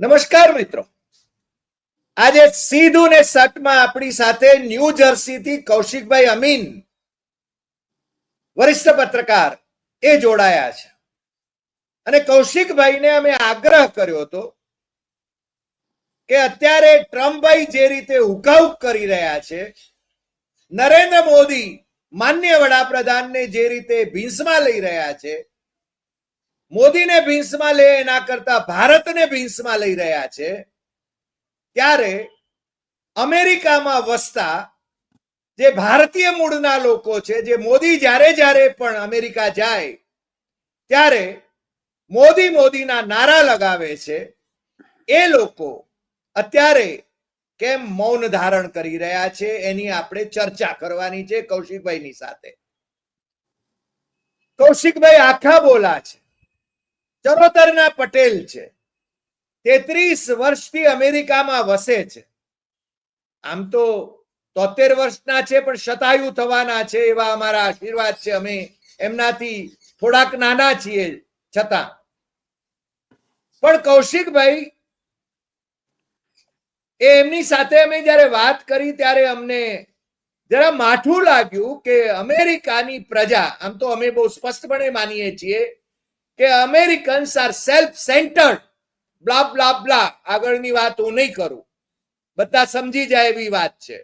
નમસ્કાર મિત્રો. આજે સીધું ને સટમાં આપણી સાથે ન્યૂ જર્સી થી કૌશિકભાઈ અમીન, વરિષ્ઠ પત્રકાર, એ જોડાયા છે. અને કૌશિકભાઈને અમે આગ્રહ કર્યો હતો કે અત્યારે ટ્રમ્પભાઈ જે રીતે ઉકાઉક કરી રહ્યા છે, નરેન્દ્ર મોદી માન્ય વડાપ્રધાનને જે રીતે ભીંસમાં લઈ રહ્યા છે મોદીને ભીંસમાં લે એના કરતા ભારતને ભીંસમાં લઈ રહ્યા છે, ત્યારે અમેરિકામાં વસતા જે ભારતીય મૂળના લોકો છે, જે મોદી જ્યારે જ્યારે પણ અમેરિકા જાય, ત્યારે મોદી મોદીના નારા લગાવે છે, એ લોકો અત્યારે કેમ મૌન ધારણ કરી રહ્યા છે, એની આપણે ચર્ચા કરવાની છે કૌશિકભાઈની સાથે. કૌશિકભાઈ આખા બોલા છે. ચરોતરના પટેલ છે. તેત્રીસ વર્ષથી અમેરિકામાં વસે છે. આમ તો તોતેર વર્ષના છે પણ શતાયુ થવાના છે એવા અમારા આશીર્વાદ છે. અમે એમનાથી થોડાક નાના છીએ છતાં. પણ કૌશિકભાઈ, એ એમની સાથે અમે જ્યારે વાત કરી ત્યારે અમને જરા માઠું લાગ્યું કે અમેરિકાની પ્રજા, આમ તો અમે બહુ સ્પષ્ટપણે માનીએ છીએ કે Americans are self centred blah blah blah આગળની વાત હું નહીં કરું. બધા સમજી જાય એવી વાત છે.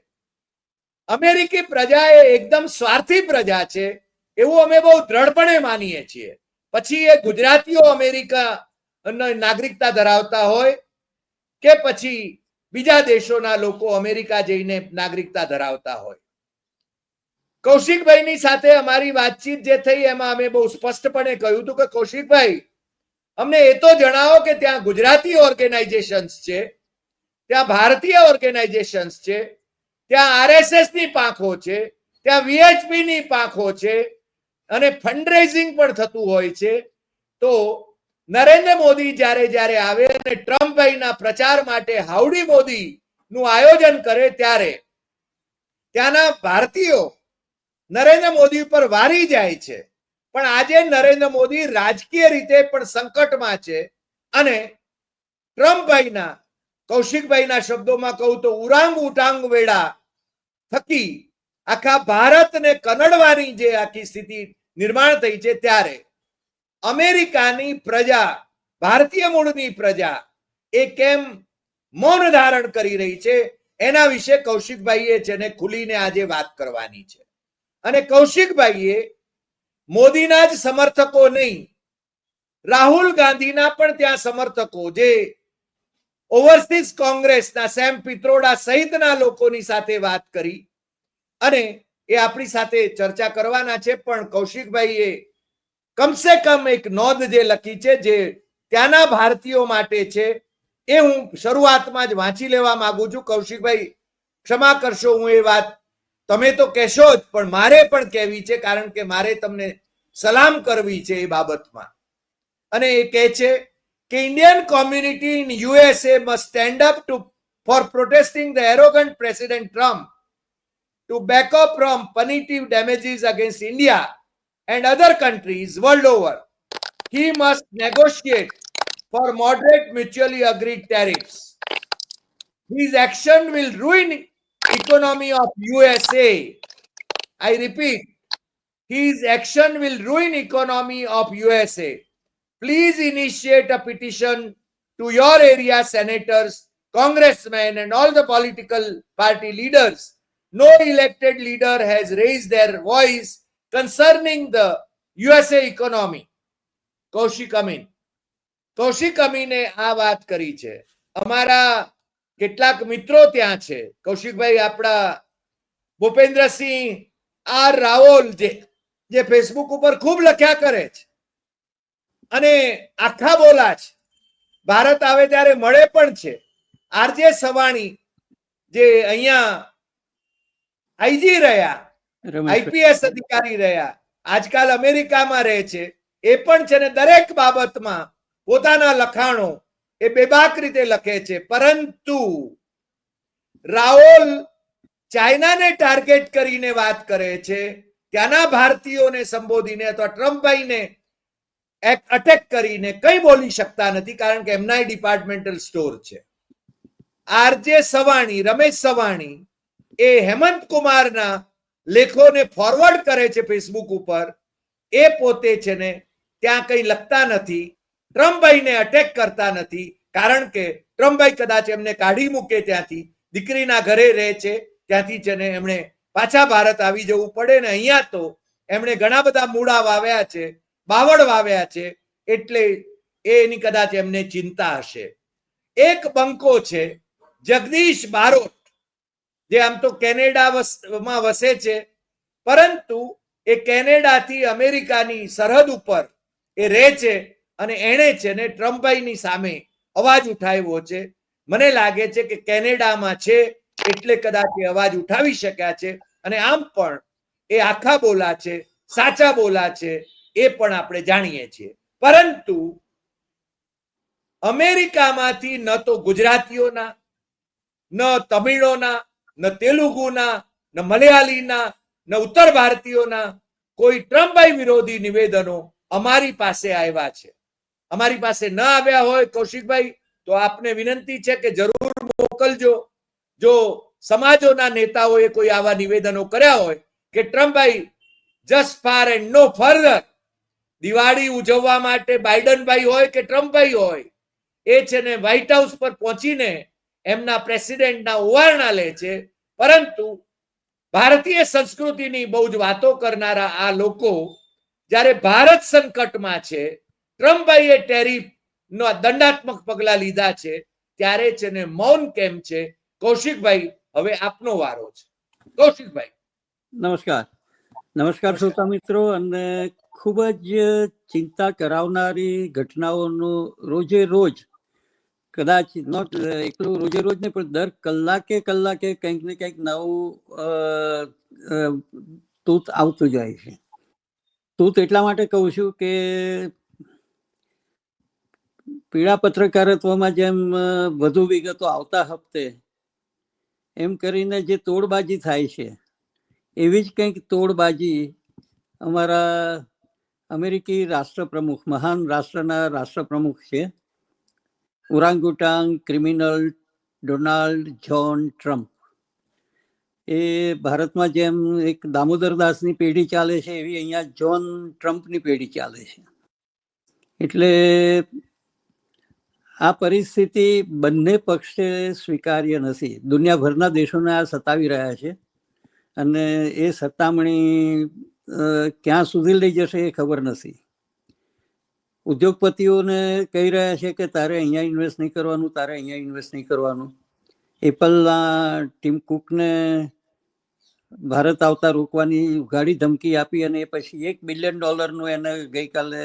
અમેરિકી પ્રજા એ એકદમ સ્વાર્થી પ્રજા છે. એવું અમે બહુ દ્રઢપણે માનીએ છીએ. પછી એ ગુજરાતીઓ અમેરિકા નાગરિકતા ધરાવતા હોય કે પછી બીજા દેશોના લોકો અમેરિકા જઈને નાગરિકતા ધરાવતા હોય. કૌશિકભાઈની સાથે અમારી વાતચીત જે થઈ એમાં અમે બહુ સ્પષ્ટપણે કહ્યું હતું કે કૌશિકભાઈ, અમને એ તો જણાવો કે ત્યાં ગુજરાતી ઓર્ગેનાઇઝેશન્સ છે, ત્યાં ભારતીય ઓર્ગેનાઇઝેશન્સ છે, ત્યાં આરએસએસની પાંખો છે, ત્યાં વીએચપી ની પાંખો છે અને ફંડરેઝિંગ પણ થતું હોય છે. તો નરેન્દ્ર મોદી જ્યારે જ્યારે આવે અને ટ્રમ્પભાઈના પ્રચાર માટે હાઉડી મોદી નું આયોજન કરે ત્યારે ત્યાંના ભારતીયો નરેન્દ્ર મોદી ઉપર વારી જાય છે. પણ આજે નરેન્દ્ર મોદી રાજકીય રીતે પણ સંકટમાં છે અને ટ્રમ્પભાઈના, કૌશિકભાઈના શબ્દોમાં કહું તો ઉરાંગ ઉટાંગ વેળા થકી આખા ભારતને કનડવાની જે આખી સ્થિતિ નિર્માણ થઈ છે ત્યારે અમેરિકાની પ્રજા, ભારતીય મૂળની પ્રજા એ કેમ મૌન ધારણ કરી રહી છે? એના વિશે કૌશિકભાઈએ છે ને ખુલીને આજે વાત કરવાની છે. અને કૌશિકભાઈએ મોદીના જ સમર્થકો નહીં, રાહુલ ગાંધીના પણ ત્યાં સમર્થકો જે ઓવરસીઝ કોંગ્રેસના સેમ પિત્રોડા સહિતના લોકોની સાથે વાત કરી અને એ આપણી સાથે ચર્ચા કરવાના છે. પણ કૌશિકભાઈએ કમસે કમ એક નોંધ જે લખી છે જે ત્યાંના ભારતીયો માટે છે, એ હું શરૂઆતમાં જ વાંચી લેવા માંગુ છું. કૌશિકભાઈ, ક્ષમા કરશો, હું એ વાત તમે તો કહેશો જ પણ મારે પણ કહેવી છે કારણ કે મારે તમને સલામ કરવી છે એ બાબતમાં અને એ કહે છે કે Indian community in USA must stand up to for protesting the arrogant president Trump to back up from punitive damages against India and other countries world over. He must negotiate for moderate mutually agreed tariffs. His action will ruin economy of USA. I repeat, his action will ruin economy of USA. Please initiate a petition to your area senators, congressmen and all the political party leaders no elected leader has raised their voice concerning the USA economy. Kaushik Amin Kaushik અમીને આ વાત કરી છે અમારા કેટલાક મિત્રો ત્યાં છે. કૌશિકભાઈ આપણા ભૂપેન્દ્રસિંહ આર રાવલ જે જે ફેસબુક ઉપર ખૂબ લખ્યા કરે છે. અને આખા બોલા છે. ભારત આવે ત્યારે મળે પણ છે. આરજે સવાણી જે અહીંયા આઈજી રહ્યા આઈપીએસ અધિકારી રહ્યા આજકાલ અમેરિકામાં રહે છે. એ પણ છે ને દરેક બાબતમાં પોતાના લખાણો એ બેબાક રીતે લખે છે. પરંતુ રાહુલ ચાઇનાને ટાર્ગેટ કરીને વાત કરે છે ત્યાંના ભારતીયોને સંબોધીને અથવા ટ્રમ્પભાઈને અટેક કરીને કંઈ બોલી શકતા નથી કારણ કે એમનાય ડિપાર્ટમેન્ટલ સ્ટોર છે. આરજે સવાણી, રમેશ સવાણી એ હેમંત કુમારના લેખોને ફોરવર્ડ કરે છે ફેસબુક ઉપર. એ પોતે છે ને ત્યાં કંઈ લખતા નથી. ટ્રમ્પભાઈને અટેક કરતા નથી, કારણ કે ટ્રમ્પભાઈ કદાચ એમને કાઢી મૂકે ત્યાંથી, દીકરીના ઘરે રહે છે, ત્યાંથી જેને એમણે પાછા ભારત આવી જવું પડે ને અહીંયા તો એમણે ઘણા બધા મૂળા વાવ્યા છે, બાવળ વાવ્યા છે, એટલે એની કદાચ એમને ચિંતા હશે. એક બંકો છે, જગદીશ બારોટ, જે આમ તો કેનેડા માં વસે છે, પરંતુ એ કેનેડાથી અમેરિકાની સરહદ ઉપર એ રહે છે અને એણે છે ને ટ્રમ્પભાઈની સામે અવાજ ઉઠાવ્યો છે. મને લાગે છે કે કેનેડામાં છે એટલે કદાચ અવાજ ઉઠાવી શક્યા છે. અને આમ પણ એ આખા બોલા છે, સાચા બોલા છે, એ પણ આપણે જાણીએ છીએ. પરંતુ અમેરિકામાંથી ન તો ગુજરાતીઓના, ન તમિળોના, ન તેલુગુના, ન મલયાલીના, ન ઉત્તર ભારતીયોના કોઈ ટ્રમ્પભાઈ વિરોધી નિવેદનો અમારી પાસે આવ્યા છે. અમારી પાસે ન આવ્યા હોય કૌશિકભાઈ, તો આપને વિનંતી છે કે જરૂર મોકલજો. જો સમાજોના નેતાઓએ કોઈ આવા નિવેદનો કર્યા હોય કે ટ્રમ્પભાઈ just far and no further Diwali ઉજવવા માટે બાઇડનભાઈ હોય કે ટ્રમ્પભાઈ હોય, એ છે ને વ્હાઇટ હાઉસ પર પહોંચીને એમના પ્રેસિડેન્ટના ઓવારણા લે છે. પરંતુ ભારતીય સંસ્કૃતિની બહુ જ વાતો કરનારા આ લોકો જ્યારે ભારત સંકટમાં છે ટ્રમ્પભાઈએ ટેરિફ નો દંડાત્મક પગલા લીધા છે ત્યારે છે ને મૌન કેમ છે? કૌશિકભાઈ હવે આપનો વારો છે. કૌશિકભાઈ. નમસ્કાર. નમસ્કાર શ્રોતા મિત્રો અને ખૂબ જ ચિંતા કરાવનારી ઘટનાઓનું રોજે રોજ કદાચ નોટ એકલું રોજે રોજ નહીં પણ દર કલાકે કલાકે કંઈક ને કંઈક નવું તૂત આવતું જાય છે. તૂત એટલા માટે કહું છું કે પીળા પત્રકારત્વમાં જેમ વધુ વિગતો આવતા હપ્તે, એમ કરીને જે તોડબાજી થાય છે, એવી જ કંઈક તોડબાજી અમારા અમેરિકી રાષ્ટ્રપ્રમુખ, મહાન રાષ્ટ્રના રાષ્ટ્રપ્રમુખ છે, orangutan criminal Donald John Trump. એ ભારતમાં જેમ એક દામોદર દાસની પેઢી ચાલે છે, એવી અહીંયા જ્હોન ટ્રમ્પની પેઢી ચાલે છે. એટલે આ પરિસ્થિતિ બંને પક્ષે સ્વીકાર્ય નથી. દુનિયાભરના દેશોને આ સતાવી રહ્યા છે અને એ સતામણી ક્યાં સુધી લઈ જશે એ ખબર નથી. ઉદ્યોગપતિઓને કહી રહ્યા છે કે તારે અહીંયા ઇન્વેસ્ટ નહીં કરવાનું, તારે અહીંયા ઇન્વેસ્ટ નહીં કરવાનું. એપલના ટીમ કુકને ભારત આવતા રોકવાની ઉઘાડી ધમકી આપી અને એ પછી એક બિલિયન ડોલરનું એને ગઈકાલે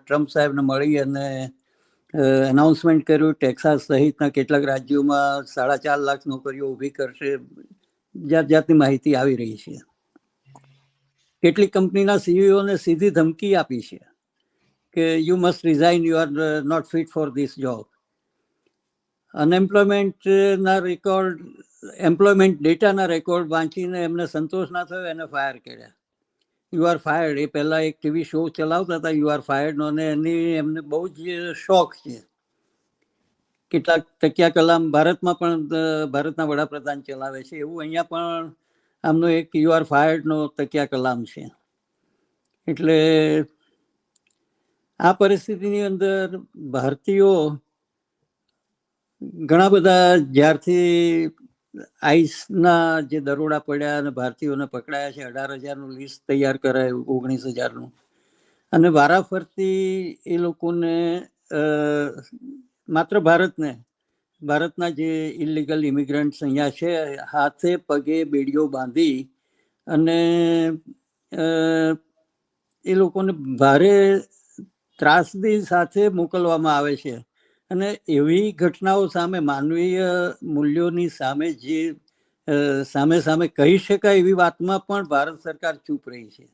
ટ્રમ્પ સાહેબને મળી અને એનાઉન્સમેન્ટ કર્યું ટેક્સાસ સહિતના કેટલાક રાજ્યોમાં સાડા ચાર લાખ નોકરીઓ ઊભી કરશે. જાત જાતની માહિતી આવી રહી છે. કેટલીક કંપનીના સીઈઓને સીધી ધમકી આપી છે કે you must resign you are not fit for this job અનએમ્પ્લોયમેન્ટના record employment ડેટાના રેકોર્ડ વાંચીને એમને સંતોષ ના થયો, એને ફાયર કર્યા. યુ આર ફાયર્ડ એ પહેલાં એક ટીવી શો ચલાવતા હતા યુ આર ફાયર્ડનો અને એની એમને બહુ જ શોખ છે. કેટલાક તકિયા કલામ ભારતમાં પણ ભારતના વડાપ્રધાન ચલાવે છે. એવું અહીંયા પણ આમનો એક યુ આર ફાયર્ડનો તકિયા કલામ છે. એટલે આ પરિસ્થિતિની અંદર ભારતીયો ઘણા બધા જ્યારથી આઈસના જે દરોડા પડ્યા અને ભારતીયોને પકડાયા છે, અઢાર હજારનું લિસ્ટ તૈયાર કરાયું, ઓગણીસ હજારનું. અને વારાફરતી એ લોકોને માત્ર ભારતને, ભારતના જે ઇલીગલ ઇમિગ્રન્ટ્સ અહીંયા છે, હાથે, પગે, બેડીઓ બાંધી અને એ લોકોને ભારે ત્રાસદી સાથે મોકલવામાં આવે છે. અને એવી ઘટનાઓ સામે માનવીય મૂલ્યોની સામે જે સામે સામે કહી શકાય એવી વાતમાં પણ ભારત સરકાર ચૂપ રહી છે.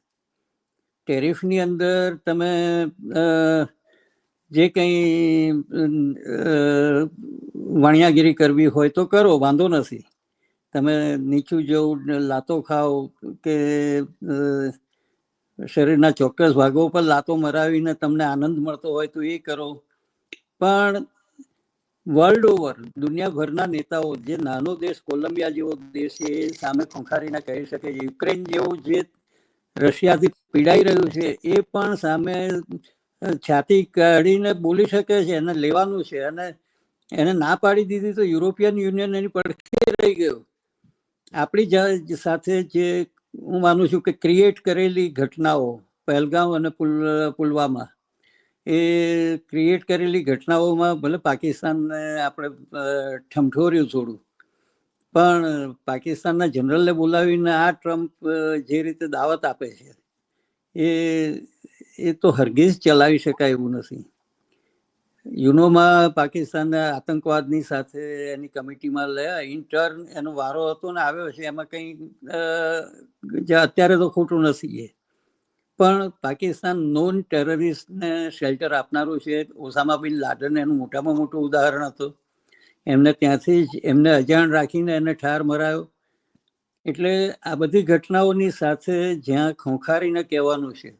ટેરિફની અંદર તમે જે કંઈ વણિયાગીરી કરવી હોય તો કરો, વાંધો નથી. તમે નીચું જવું લાતો ખાઓ કે શરીરના ચોક્કસ ભાગો પર લાતો મરાવીને તમને આનંદ મળતો હોય તો એ કરો. પણ વર્લ્ડ ઓવર દુનિયાભરના નેતાઓ, જે નાનો દેશ, કોલંબિયા જેવો દેશ છે, એ સામે ખુંખારીને કહી શકે છે. યુક્રેન જેવું જે રશિયાથી પીડાઈ રહ્યું છે, એ પણ સામે છાતી કાઢીને બોલી શકે છે એને લેવાનું છે. અને એને ના પાડી દીધી તો યુરોપિયન યુનિયન એની પડખે રહી ગયું. આપણી સાથે જે હું માનું છું કે ક્રિએટ કરેલી ઘટનાઓ, પહેલગામ અને પુલ, પુલવામા એ ક્રિએટ કરેલી ઘટનાઓમાં ભલે પાકિસ્તાનને આપણે ઠમઠોર્યું થોડું, પણ પાકિસ્તાનના જનરલને બોલાવીને આ ટ્રમ્પ જે રીતે દાવત આપે છે, એ એ તો હરગીઝ ચલાવી શકાય એવું નથી. યુનોમાં પાકિસ્તાનને આતંકવાદની સાથે એની કમિટીમાં લયા ઇન્ટર્ન એનો વારો હતો ને આવ્યો છે, એમાં કંઈ જે અત્યારે તો ખોટું નથી એ. પણ પાકિસ્તાન નોન ટેરરિસ્ટને શેલ્ટર આપનારું છે. ઓસામા બિન લાડન એનું મોટામાં મોટું ઉદાહરણ હતું. એમને ત્યાંથી જ એમને અજાણ રાખીને એને ઠાર મરાયો. એટલે આ બધી ઘટનાઓની સાથે જ્યાં ખોંખારીને કહેવાનું છે.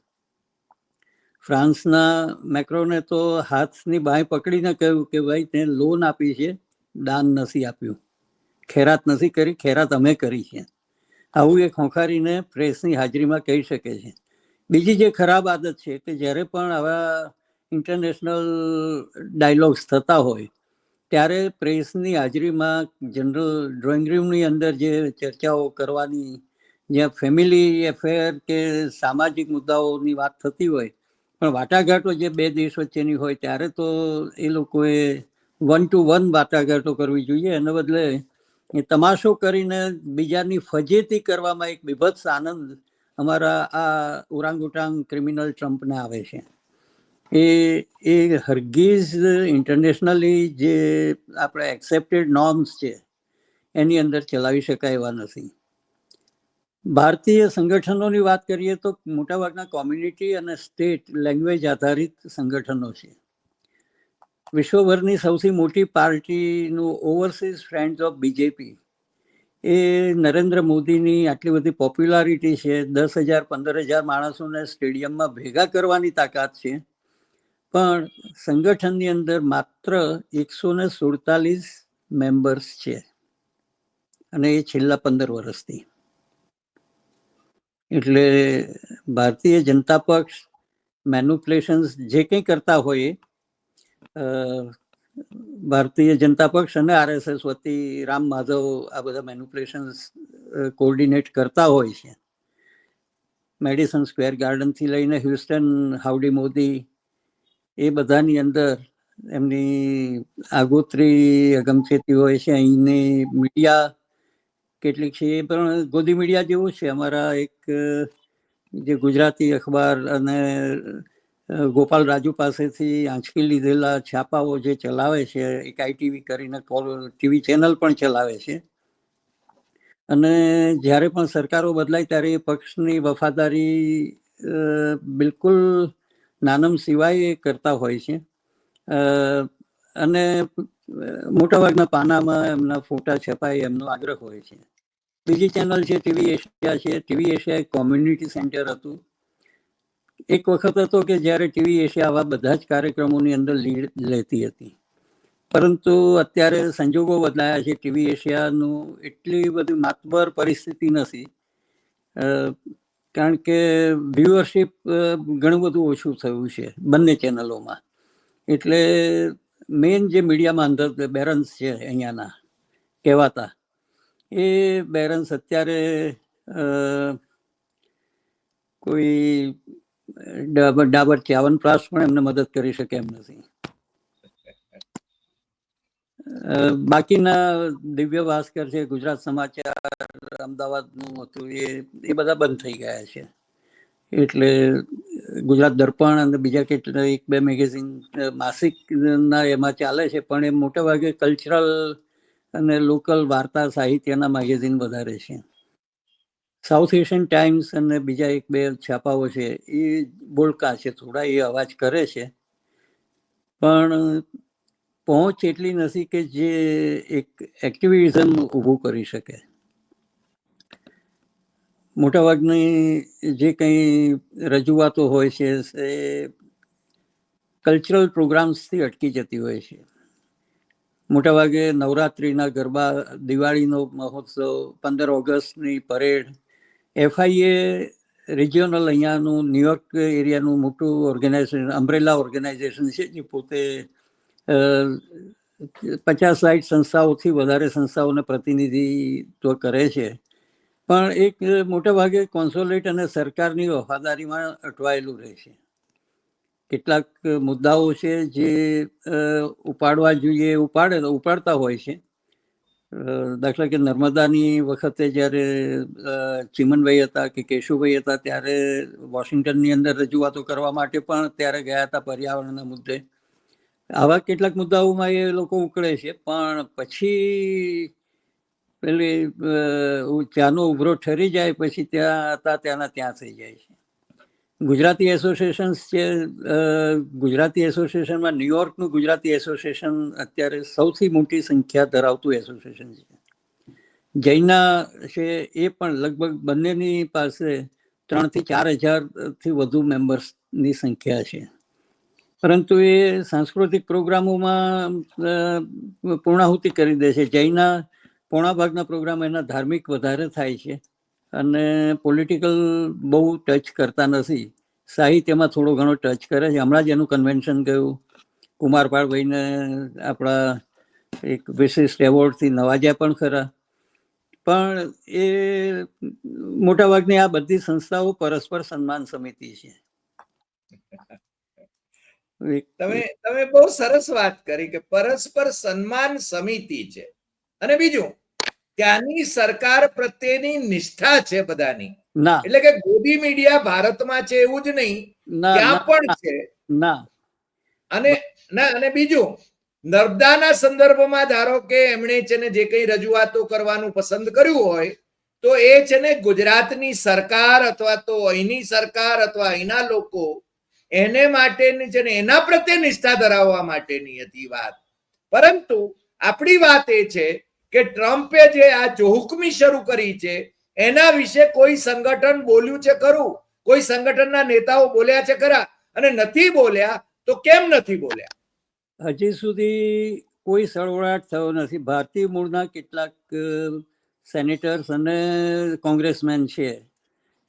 ફ્રાન્સના મેક્રોને તો હાથની બાંય પકડીને કહ્યું કે ભાઈ, તે લોન આપી છે. દાન નથી આપ્યું. ખેરાત નથી કરી, ખેરાત અમે કરી છે. આવું એ ખોંખારીને પ્રેસની હાજરીમાં કહી શકે છે. બીજી જે ખરાબ આદત છે કે જ્યારે પણ આવા ઇન્ટરનેશનલ ડાયલોગ્સ થતા હોય, ત્યારે પ્રેસની હાજરીમાં જનરલ ડ્રોઈંગ રૂમની અંદર જે ચર્ચાઓ કરવાની, જ્યાં ફેમિલી એફેર કે સામાજિક મુદ્દાઓની વાત થતી હોય, પણ વાટાઘાટો જે બે દેશ વચ્ચેની હોય ત્યારે તો એ લોકોએ વન ટુ વન વાટાઘાટો કરવી જોઈએ. એના બદલે તમાશો કરીને બીજાની ફજેતી કરવામાં એક બીભત્સ આનંદ અમારા આ ઓરાંગુટાંગ ક્રિમિનલ ટ્રમ્પને આવે છે. એ એ હરગીઝ ઇન્ટરનેશનલી જે આપણે એક્સેપ્ટેડ નોર્મ્સ છે, એની અંદર ચલાવી શકાય એવા નથી. ભારતીય સંગઠનોની વાત કરીએ તો મોટાભાગના કોમ્યુનિટી અને સ્ટેટ લેંગ્વેજ આધારિત સંગઠનો છે. વિશ્વભરની સૌથી મોટી પાર્ટીનું ઓવરસીઝ ફ્રેન્ડ્સ ઓફ બીજેપી. એ નરેન્દ્ર મોદીની આટલી બધી પોપ્યુલારિટી છે, દસ હજાર, પંદર હજાર માણસોને સ્ટેડિયમમાં ભેગા કરવાની તાકાત છે. પણ સંગઠનની અંદર માત્ર એકસો ને સુડતાલીસ મેમ્બર્સ છે. અને એ છેલ્લા પંદર વર્ષથી. એટલે ભારતીય જનતા પક્ષ મેનુપ્લેશન્સ જે કંઈ કરતા હોય ભારતીય જનતા પક્ષ અને આરએસએસ વતી રામ માધવ આ બધા મેન્યુપ્યુલેશન્સ કોર્ડિનેટ કરતા હોય છે. મેડિસન સ્ક્વેર ગાર્ડનથી લઈને હ્યુસ્ટન હાઉડી મોદી એ બધાની અંદર એમની આગોતરી અગમચેતી હોય છે. અહીંની મીડિયા કેટલીક છે એ પણ ગોદી મીડિયા જેવું છે. અમારા એક જે ગુજરાતી અખબાર અને ગોપાલ રાજુ પાસેથી આંચકી લીધેલા છાપાઓ જે ચલાવે છે, એક આઈટીવી કરીને ટીવી ચેનલ પણ ચલાવે છે. અને જ્યારે પણ સરકારો બદલાય ત્યારે એ પક્ષની વફાદારી બિલકુલ નાનમ સિવાય કરતા હોય છે. અને મોટાભાગના પાનામાં એમના ફોટા છપાય, એમનો આગ્રહ હોય છે. બીજી ચેનલ છે, ટીવી એશિયા છે. ટીવી એશિયા એક કોમ્યુનિટી સેન્ટર હતું. એક વખત હતો કે જ્યારે ટીવી એશિયા આવા બધા જ કાર્યક્રમોની અંદર લીડ લેતી હતી. પરંતુ અત્યારે સંજોગો બદલાયા છે. ટીવી એશિયાનું એટલી બધી માતબર પરિસ્થિતિ નથી. કારણ કે વ્યુઅરશિપ ઘણું બધું ઓછું થયું છે બંને ચેનલોમાં. એટલે મેઇન જે મીડિયામાં અંદર બેરન્સ છે અહીંયાના, કહેવાતા, એ બેરન્સ અત્યારે કોઈ ડાબર ચ્યાવન ચ્યવનપ્રાશ પણ એમને મદદ કરી શકે એમ નથી. બાકીના દિવ્ય ભાસ્કર છે, ગુજરાત સમાચાર, અમદાવાદનું હતું, એ એ બધા બંધ થઈ ગયા છે. એટલે ગુજરાત દર્પણ અને બીજા કેટલા એક બે મેગેઝિન માસિકના એમાં ચાલે છે, પણ એ મોટા ભાગે કલ્ચરલ અને લોકલ વાર્તા સાહિત્યના મેગેઝિન વધારે છે. સાઉથ એશિયન ટાઈમ્સ અને બીજા એક બે છાપાઓ છે, એ બોલકા છે થોડા, એ અવાજ કરે છે. પણ પહોંચ એટલી નથી કે જે એક એક્ટિવિઝમ ઊભું કરી શકે. મોટાભાગની જે કંઈ રજૂઆતો હોય છે, એ કલ્ચરલ પ્રોગ્રામ્સથી અટકી જતી હોય છે. મોટાભાગે નવરાત્રિના ગરબા, દિવાળીનો મહોત્સવ, પંદર ઓગસ્ટની પરેડ એફઆઈએ રિજિયોનલ અહીંયાનું ન્યુયોર્ક એરિયાનું મોટું ઓર્ગેનાઇઝેશન અમ્બ્રેલા ઓર્ગેનાઇઝેશન છે, જે પોતે પચાસ સાઠ સંસ્થાઓથી વધારે સંસ્થાઓને પ્રતિનિધિત્વ કરે છે. પણ એક મોટા ભાગે કોન્સોલેટ અને સરકારની વફાદારીમાં અટવાયેલું રહે છે. કેટલાક મુદ્દાઓ છે જે ઉપાડવા જોઈએ, ઉપાડે, ઉપાડતા હોય છે. દાખલા કે નર્મદાની વખતે જ્યારે ચીમનભાઈ હતા કે કેશુભાઈ હતા ત્યારે વોશિંગ્ટનની અંદર રજૂઆતો કરવા માટે પણ ત્યારે ગયા હતા પર્યાવરણના મુદ્દે. આવા કેટલાક મુદ્દાઓમાં એ લોકો ઉકળે છે, પણ પછી પેલી ચાનો ઉભરો ઠરી જાય, પછી ત્યાં હતા, ત્યાંના ત્યાં થઈ જાય છે. ગુજરાતી એસોસિએશન્સ છે ગુજરાતી એસોસિએશનમાં ન્યુયોર્કનું ગુજરાતી એસોસિએશન અત્યારે સૌથી મોટી સંખ્યા ધરાવતું એસોસિએશન છે. જૈના છે એ પણ લગભગ બંનેની પાસે ત્રણથી ચાર હજારથી વધુ મેમ્બર્સની સંખ્યા છે. પરંતુ એ સાંસ્કૃતિક પ્રોગ્રામોમાં પૂર્ણાહુતિ કરી દે છે. જૈના પોણા ભાગના પ્રોગ્રામ એના ધાર્મિક વધારે થાય છે. અને પોલિટિકલ બહુ ટચ કરતા નથી. સાહિત્યમાં થોડો ઘણો ટચ કરે છે. હમણાં જ એનું કન્વેન્શન ગયું. કુમારપાળભાઈને આપણા એક વિશિષ્ટ એવોર્ડથી નવાજ્યા પણ ખરા. પણ એ મોટાભાગની આ બધી સંસ્થાઓ પરસ્પર સન્માન સમિતિ છે. તમે તમે બહુ સરસ વાત કરી કે પરસ્પર સન્માન સમિતિ છે. અને બીજું ત્યાંની સરકાર પ્રત્યેની નિષ્ઠા છે બધાની. ના. એટલે કે ગોદી મીડિયા ભારતમાં છે એવું જ નહીં. ત્યાં પણ છે. ના. અને ના અને બીજું નર્મદાના સંદર્ભમાં ધારો કે એમણે છે ને જે કઈ રજૂઆતો કરવાનું પસંદ કર્યું હોય તો એ છે ને ગુજરાતની સરકાર અથવા તો અહીંની સરકાર અથવા અહીંના લોકો એને માટેની છે ને એના પ્રત્યે નિષ્ઠા ધરાવવા માટેની હતી વાત. પરંતુ આપણી વાત એ છે કે ટ્રમ્પે જે આ જોહુકમી શરૂ કરી છે, એના વિશે કોઈ સંગઠન બોલ્યું છે ખરું? કોઈ સંગઠનના નેતાઓ બોલ્યા છે ખરા? અને નથી બોલ્યા તો કેમ નથી બોલ્યા? હજી સુધી કોઈ સળવળાટ થયો નથી. ભારતીય મૂળના કેટલાક સેનેટર્સ અને કોંગ્રેસમેન છે,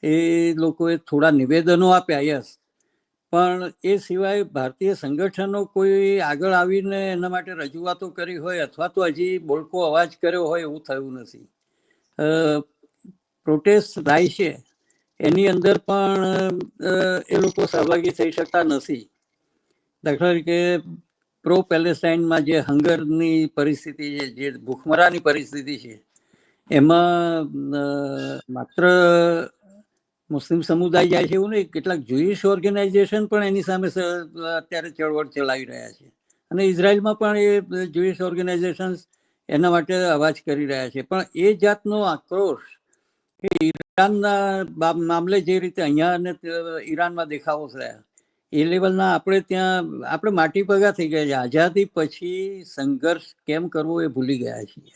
એ લોકોએ થોડા નિવેદનો આપ્યા, યસ. પણ એ સિવાય ભારતીય સંગઠનો કોઈ આગળ આવીને એના માટે રજૂઆતો કરી હોય અથવા તો હજી બોલકો અવાજ કર્યો હોય એવું થયું નથી. પ્રોટેસ્ટ થાય છે. એની અંદર પણ એ લોકો સહભાગી થઈ શકતા નથી. દાખલા તરીકે પ્રો પેલેસ્ટાઇનમાં જે હંગરની પરિસ્થિતિ છે, જે ભૂખમરાની પરિસ્થિતિ છે, એમાં માત્ર મુસ્લિમ સમુદાય જાય છે એવું નહીં. કેટલાક જુઈશ ઓર્ગેનાઇઝેશન પણ એની સામે અત્યારે ચળવળ ચલાવી રહ્યા છે. અને ઇઝરાયલમાં પણ એ જુઈશ ઓર્ગેનાઇઝેશન્સ એના માટે અવાજ કરી રહ્યા છે. પણ એ જાતનો આક્રોશ કે ઈરાનના મામલે જે રીતે અહીંયા અને ઈરાનમાં દેખાવો થયા એ લેવલના આપણે ત્યાં, આપણે માટી પગા થઈ ગયા છે. આઝાદી પછી સંઘર્ષ કેમ કરવો એ ભૂલી ગયા છીએ.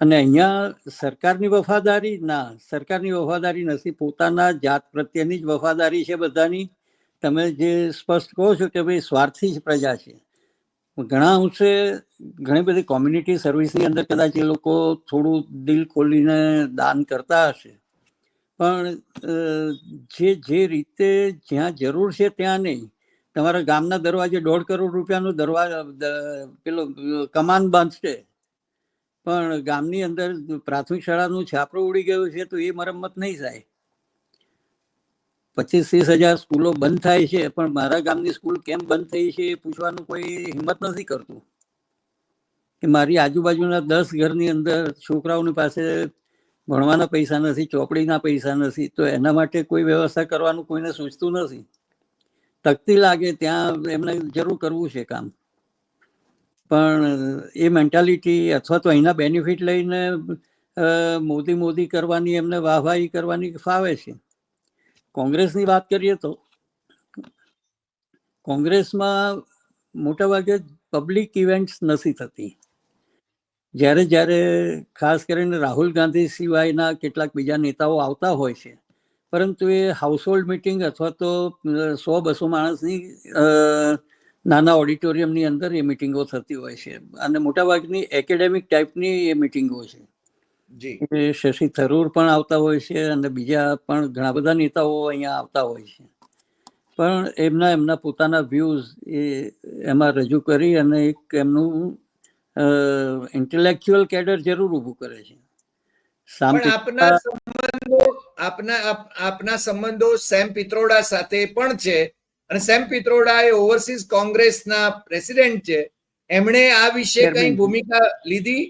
અને અહીંયા સરકારની વફાદારી, ના, સરકારની વફાદારી નથી. પોતાના જાત પ્રત્યેની જ વફાદારી છે બધાની. તમે જે સ્પષ્ટ કહો છો કે ભાઈ સ્વાર્થી જ પ્રજા છે. ઘણા અંશે ઘણી બધી કોમ્યુનિટી સર્વિસની અંદર કદાચ એ લોકો થોડું દિલ ખોલીને દાન કરતા હશે. પણ જે જે રીતે જ્યાં જરૂર છે ત્યાં નહીં. તમારા ગામના દરવાજે દોઢ કરોડ રૂપિયાનો દરવાજા પેલો, કમાન બાંધશે. પણ ગામની અંદર પ્રાથમિક શાળાનું છાપરું ઉડી ગયું છે તો એ મરમ્મત નહીં થાય. પચીસ ત્રીસ હજાર સ્કૂલો બંધ થાય છે, પણ મારા ગામની સ્કૂલ કેમ બંધ થઈ છે એ પૂછવાનું કોઈ હિંમત નથી કરતું. કે મારી આજુબાજુના દસ ઘરની અંદર છોકરાઓની પાસે ભણવાના પૈસા નથી, ચોપડીના પૈસા નથી, તો એના માટે કોઈ વ્યવસ્થા કરવાનું કોઈને સૂચતું નથી. તકતી લાગે ત્યાં એમને જરૂર કરવું છે કામ. પણ એ મેન્ટાલિટી અથવા તો અહીંના બેનિફિટ લઈને મોદી મોદી કરવાની, એમને વાહવાહી કરવાની ફાવે છે. કોંગ્રેસની વાત કરીએ તો, કોંગ્રેસમાં મોટાભાગે પબ્લિક ઇવેન્ટ્સ નથી થતી. જ્યારે જ્યારે ખાસ કરીને રાહુલ ગાંધી સિવાયના કેટલાક બીજા નેતાઓ આવતા હોય છે. પરંતુ એ હાઉસહોલ્ડ મિટિંગ અથવા તો સો બસો માણસની નાના ઓડિટોરિયમની અંદર એ મિટિંગો થતી હોય છે. અને મોટાભાગની એકેડેમિક ટાઈપની એ મિટિંગો છે. જી. એ શશી થરૂર પણ આવતા હોય છે અને બીજા પણ ઘણા બધા નેતાઓ અહીંયા આવતા હોય છે. પણ એમના એમના પોતાના વ્યૂઝ એ એમાં રજૂ કરી અને એક એમનું ઇન્ટેલેક્ચ્યુઅલ કેડર જરૂર ઊભું કરે છે. આપના સંબંધો આપના સંબંધો સેમ પિત્રોડા સાથે પણ છે. અને સેમ પિત્રોડા એ ઓવરસીઝ કોંગ્રેસના પ્રેસિડેન્ટ છે એમણે આ વિશે કઈ ભૂમિકા લીધી?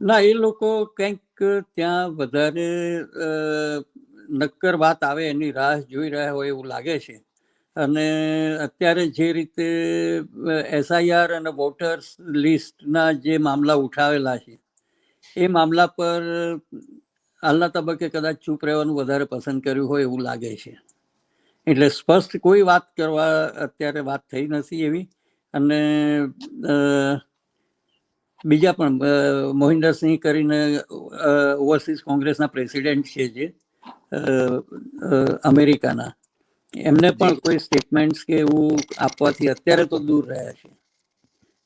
ના એ લોકો કંઈક ત્યાં વધારે નક્કર વાત આવે એની રાહ જોઈ રહ્યા હોય એવું લાગે છે. અને અત્યારે જે રીતે એસઆઈઆર અને વોટર્સ લિસ્ટના જે મામલા ઉઠાવેલા છે એ મામલા પર હાલના તબક્કે કદાચ ચૂપ રહેવાનું વધારે પસંદ કર્યું હોય એવું લાગે છે. એટલે સ્પષ્ટ કોઈ વાત કરવા અત્યારે વાત થઈ નથી એવી. અને બીજા પણ મોહિન્દરસિંહ કરીને ઓવરસીઝ કોંગ્રેસના પ્રેસિડેન્ટ છે જે અમેરિકાના. એમને પણ કોઈ સ્ટેટમેન્ટ્સ કે એવું આપવાથી અત્યારે તો દૂર રહ્યા છે.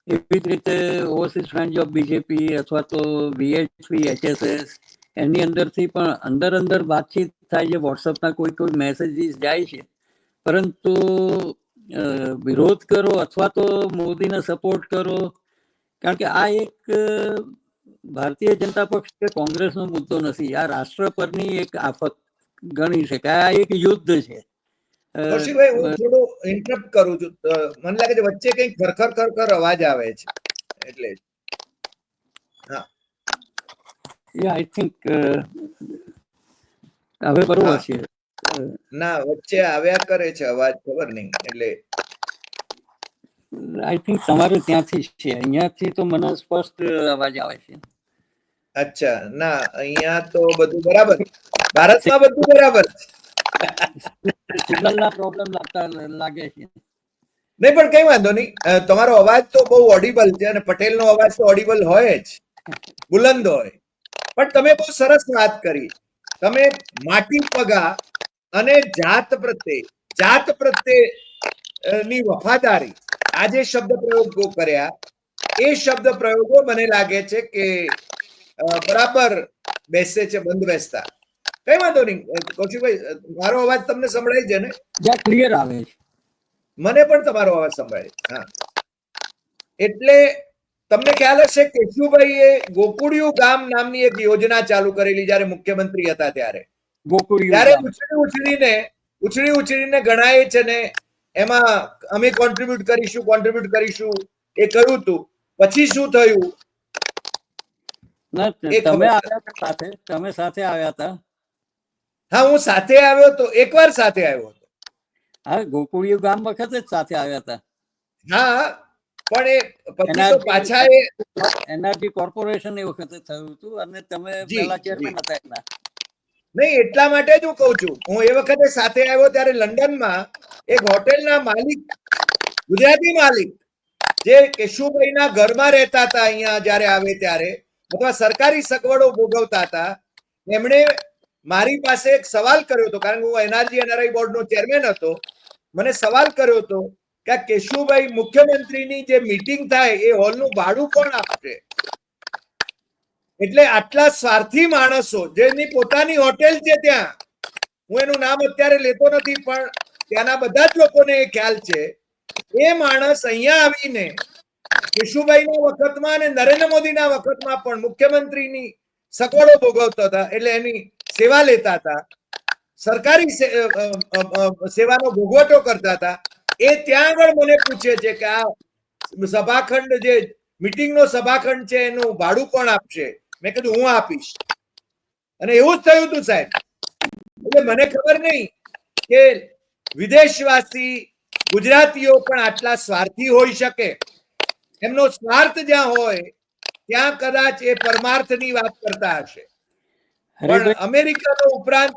એવી જ રીતે ઓવરસીઝ ફ્રેન્ડ ઓફ બીજેપી અથવા તો વીએચપી એચએસએસ એની અંદરથી પણ અંદર અંદર વાતચીત થાય છે વોટ્સઅપના કોઈ કોઈ મેસેજીસ જાય છે. પરંતુ વિરોધ કરો અથવા તો મોદીને સપોર્ટ કરો. કારણ કે આ એક ભારતીય જનતા પક્ષ કે કોંગ્રેસનો મુદ્દો નથી. આ રાષ્ટ્ર પરની એક આફત ગણી શકાય. આ એક યુદ્ધ છે. અ, હું થોડું ઇન્ટરપ્ટ કરું છું. મને લાગે છે વચ્ચે કંઈક ખરખર ખરખર અવાજ આવે છે. એટલે હવે બરોબર છે. ના વચ્ચે આવ્યા કરે છે અવાજ ખબર નહીં એટલે આઈ થિંક તમારું ત્યાંથી છે. અહીંયાથી તો મને સ્પષ્ટ અવાજ આવે છે. અચ્છા ના અહીંયા તો બધું બરાબર. ભારતમાં બધું બરાબર. સિગ્નલના પ્રોબ્લેમ લાગતા લાગે છે. નહીં પણ કઈ વાંધો નહીં. તમારો અવાજ તો બહુ ઓડિબલ છે અને પટેલનો અવાજ તો ઓડિબલ હોય જ. બુલંદ હોય. પણ તમે બહુ સરસ વાત કરી. તમે માટી પગા અને જાત પ્રત્યે જાત પ્રત્યે ની વફાદારી આ જે શબ્દ પ્રયોગો કર્યા એ શબ્દ પ્રયોગો મને લાગે છે કે બરાબર બેસે છે બંધ બેસતા. કઈ વાંધો નહીં. કૌશિકભાઈ મારો અવાજ તમને સંભળાય છે ને? ક્લિયર આવે છે. મને પણ તમારો અવાજ સંભળાય છે. હા. એટલે તમને ખ્યાલ હશે કેશુભાઈએ ગોકુળિયું ગામ નામની એક યોજના ચાલુ કરેલી જ્યારે મુખ્યમંત્રી હતા ત્યારે. ગોકુળિયું ત્યારે. ઉછળી ઉછળીને ઉછળી ઉછળીને ગણાય છે ને એમાં અમે કોન્ટ્રીબ્યુટ કરીશું કોન્ટ્રીબ્યુટ કરીશું એ કહ્યું હતું પછી શું થયું? તમે સાથે તમે સાથે આવ્યા હતા. હા હું સાથે આવ્યો તો એકવાર સાથે આવ્યો હતો. હા ગોકુળિયું ગામ વખતે જ સાથે આવ્યા હતા. હા પણ એ પછી તો પાછા એ એનર્જી કોર્પોરેશન એ વખતે થયું હતું અને તમે પેલા ચેરમેન હતા એના નહીં એટલા માટે જ હું કહું છું. હું એ વખતે સાથે આવ્યો ત્યારે લંડનમાં એક હોટેલના માલિક ગુજરાતી માલિક જે કેશુભાઈના ઘરમાં રહેતા હતા અહીંયા જ્યારે આવે ત્યારે અથવા સરકારી સગવડો ભોગવતા હતા એમણે મારી પાસે એક સવાલ કર્યો હતો. કારણ કે હું એનઆરજી એનઆરઆઈ બોર્ડનો ચેરમેન હતો. મને સવાલ કર્યો હતો કે કેશુભાઈ મુખ્યમંત્રીની જે મીટિંગ થાય એ હોલનું ભાડું કોણ આપશે? એટલે આટલા સ્વાર્થી માણસો જેની પોતાની હોટેલ છે ત્યાં, હું એનું નામ અત્યારે લેતો નથી, પણ ત્યાંના બધા જ લોકોને એ ખ્યાલ છે, એ માણસ અહીંયા આવીને કેશુભાઈના વખતમાં અને નરેન્દ્ર મોદીના વખતમાં પણ મુખ્યમંત્રીની સગવડો ભોગવતા હતા, એટલે એની સેવા લેતા હતા, સરકારી સેવાનો ભોગવટો કરતા હતા એ ત્યાં આગળ મને પૂછે છે કે આ સભાખંડ જે મીટિંગનો સભાખંડ છે એનું ભાડું કોણ આપશે? મેં કીધું હું આપીશ. અને એવું જ થયું હતું સાહેબ. એટલે મને ખબર નહીં કે વિદેશવાસી ગુજરાતીઓ પણ આટલા સ્વાર્થી હોઈ શકે. એમનો સ્વાર્થ જ્યાં હોય ત્યાં કદાચ એ પરમાર્થની વાત કરતા હશે. પણ અમેરિકાનો ઉપરાંત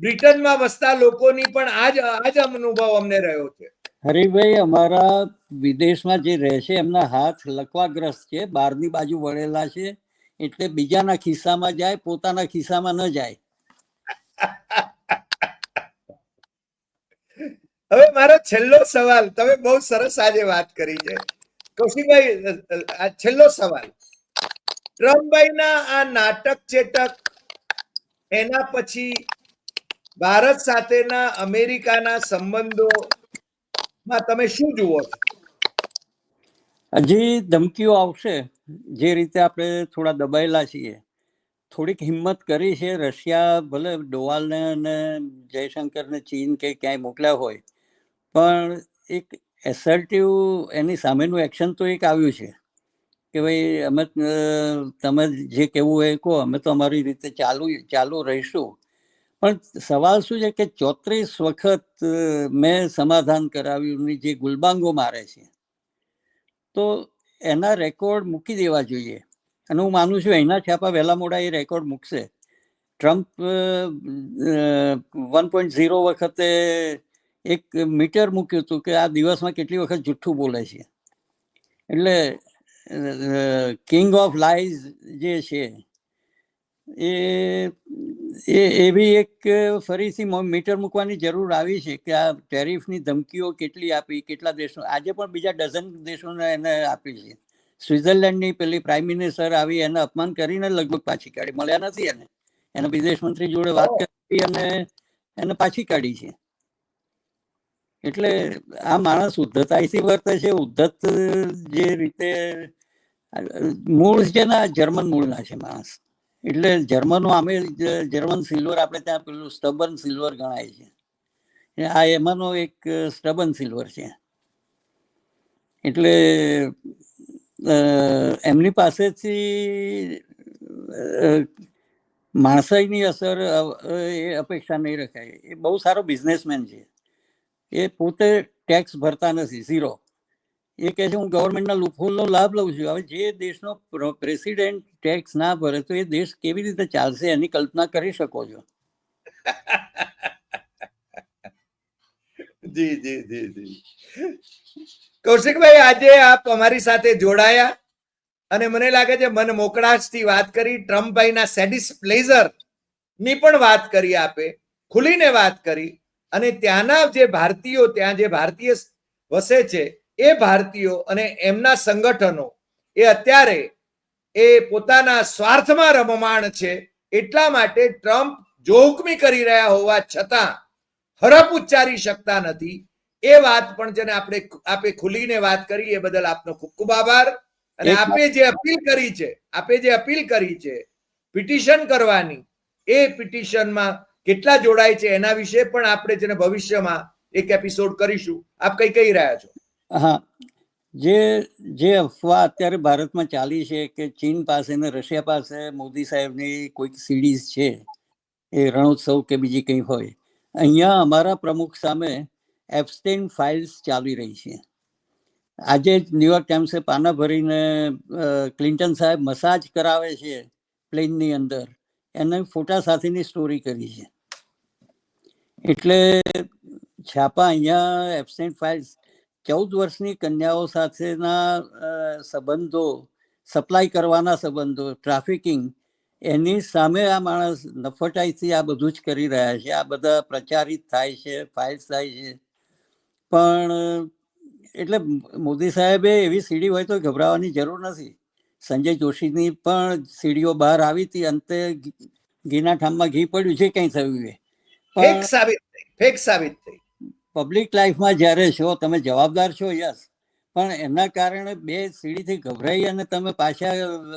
બ્રિટનમાં વસતા લોકોની પણ આજ આજ અનુભવ અમને રહ્યો છે. હરિભાઈ, અમારા વિદેશમાં જે રહે છે, એમના હાથ લકવાગ્રસ્ત છે, બહારની બાજુ વળેલા છે, એટલે બીજાના ખિસ્સામાં જાય, પોતાના ખિસ્સામાં ન જાય. હવે મારો છેલ્લો સવાલ, તમે બહુ સરસ આજે વાત કરી છે. કૌશિકભાઈ આ છેલ્લો સવાલ. ટ્રમ્પભાઈના આ નાટક ચેટક એના પછી ભારત સાથેના અમેરિકાના સંબંધોમાં તમે શું જુઓ હજી ધમકીઓ આવશે. જે રીતે આપણે થોડા દબાયેલા છીએ. થોડીક હિંમત કરી છે. રશિયા ભલે ડોવાલને અને જયશંકરને ચીન કે ક્યાંય મોકલ્યા હોય, પણ એક એસર્ટિવ એની સામેનું એક્શન તો એક આવ્યું છે. કે ભાઈ, અમે તમે જે કહેવું એ કહો. અમે તો અમારી રીતે ચાલુ ચાલુ રહીશું. પણ સવાલ શું છે કે ચોત્રીસ વખત મેં સમાધાન કરાવ્યું જે ગુલબાંગો મારે છે, તો એના રેકોર્ડ મૂકી દેવા જોઈએ. અને હું માનું છું એના છાપા વહેલા મોડા એ રેકોર્ડ મૂકશે. ટ્રમ્પ વન પોઈન્ટ ઝીરો વખતે એક મીટર મૂક્યું હતું કે આ દિવસમાં કેટલી વખત જુઠ્ઠું બોલે છે. એટલે કિંગ ઓફ લાઈઝ જે છે, એ એ એવી એક ફરીથી મીટર મૂકવાની જરૂર આવી છે કે આ ટેરિફની ધમકીઓ કેટલી આપી, કેટલા દેશો, આજે પણ બીજા ડઝન દેશોને એને આપી છે. સ્વિટરલેન્ડની પેલી પ્રાઇમ મિનિસ્ટર આવી એને અપમાન કરીને લગભગ પાછી કાઢી, મળ્યા નથી એને. એને વિદેશ મંત્રી જોડે વાત કરી અને એને પાછી કાઢી છે. એટલે આ માણસ ઉદ્ધતાઈથી વર્તે છે, ઉદ્ધત જે રીતે મૂળ છે ને જર્મન મૂળના છે માણસ. એટલે જર્મનો આમે જર્મન સિલ્વર આપણે ત્યાં પેલું સ્ટબન સિલ્વર ગણાય છે. આ એમાંનો એક સ્ટબન સિલ્વર છે. એટલે એમની પાસેથી માણસાઈની અસર એ અપેક્ષા નહીં રખાય. એ બહુ સારો બિઝનેસમેન છે. એ પોતે ટેક્સ ભરતા નથી ઝીરો એ કહે છે, હું ગવર્મેન્ટના લૂપહોલનો લાભ લઉં છું. હવે જે દેશનો પ્રેસિડેન્ટ ટેક્સ ના ભરે, તો એ દેશ કેવી રીતે ચાલશે એની કલ્પના કરી શકો છો. જી જી જી જી. કૌશિકભાઈ, આજે આપ અમારી સાથે જોડાયા અને મને લાગે છે, મન મોકળાશથી વાત કરી, ટ્રમ્પભાઈના સેડિસ્પ્લેઝરની પણ વાત કરી આપે, ખુલીને વાત કરી અને ત્યાંના જે ભારતીયો, ત્યાં જે ભારતીય વસે છે એ ભારતીયો અને એમના સંગઠનો એ અત્યારે એ પોતાના સ્વાર્થમાં રમમાણ છે એટલા માટે ટ્રમ્પ જોખમી કરી રહ્યા હોવા છતાં હરપ ઉચ્ચારી શકતા નથી. એ વાત પણ જેને આપણે આપે ખુલીને વાત કરી એ બદલ આપનો ખૂબ ખૂબ આભાર. અને આપે જે અપીલ કરી છે આપે જે અપીલ કરી છે પિટિશન કરવાની એ પિટિશનમાં કેટલા જોડાય છે એના વિશે પણ આપણે જેને ભવિષ્યમાં એક એપિસોડ કરીશું. આપ કઈ કહી રહ્યા છો? હા. જે જે અફવા અત્યારે ભારતમાં ચાલી છે કે ચીન પાસે ને રશિયા પાસે મોદી સાહેબની કોઈક સિરીઝ છે, એ રણોત્સવ કે બીજી કંઈ હોય, અહીંયા અમારા પ્રમુખ સામે એબસ્ટેન ફાઇલ્સ ચાલી રહી છે. આજે જ ન્યુયોર્ક ટાઈમ્સે પાના ભરીને ક્લિન્ટન સાહેબ મસાજ કરાવે છે પ્લેનની અંદર. એને ફોટા સાથેની સ્ટોરી કરી છે. એટલે છાપા અહીંયા એબસેન્ટ ફાઇલ્સ ચૌદ વર્ષની કન્યાઓ સાથેના સંબંધો સપ્લાય કરવાના સંબંધો ટ્રાફિકિંગ એની સામે આ માણસ નફટાઈથી આ બધું જ કરી રહ્યા છે. આ બધા પ્રચારિત થાય છે ફાઇલ્સ થાય છે. પણ એટલે મોદી સાહેબે એવી સીડી હોય તો ગભરાવાની જરૂર નથી. સંજય જોશીની પણ સીડીઓ બહાર આવી હતી અંતે ઘીના ઠામમાં ઘી પડ્યું છે કંઈ થયું એ. ફેક સાબિત થઈ ફેક સાબિત થઈ. પબ્લિક લાઈફમાં જ્યારે છો, તમે જવાબદાર છો યસ પણ એના કારણે બે સીડીથી ગભરાઈ અને તમે પાછા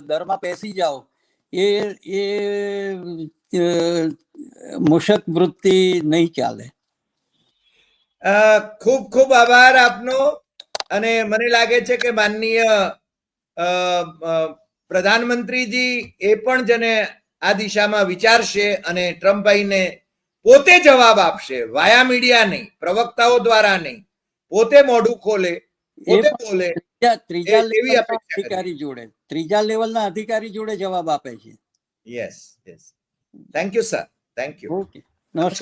દરમાં બેસી જાઓ, એ એ મુશક વૃત્તિ નહીં ચાલે. ખૂબ ખૂબ આભાર આપનો. અને મને લાગે છે કે માનનીય પ્રધાનમંત્રીજી એ પણ જેને આ દિશામાં વિચારશે અને ટ્રમ્પભાઈને પોતે જવાબ આપશે વાયા મીડિયા નહીં પ્રવક્તાઓ દ્વારા નહીં. પોતે મોઢું ખોલે પોતે બોલે. ત્રીજા. અધિકારી જોડે. ત્રીજા લેવલના અધિકારી જોડે જવાબ આપે છે. Yes yes thank you sir thank you okay નમસ્કાર.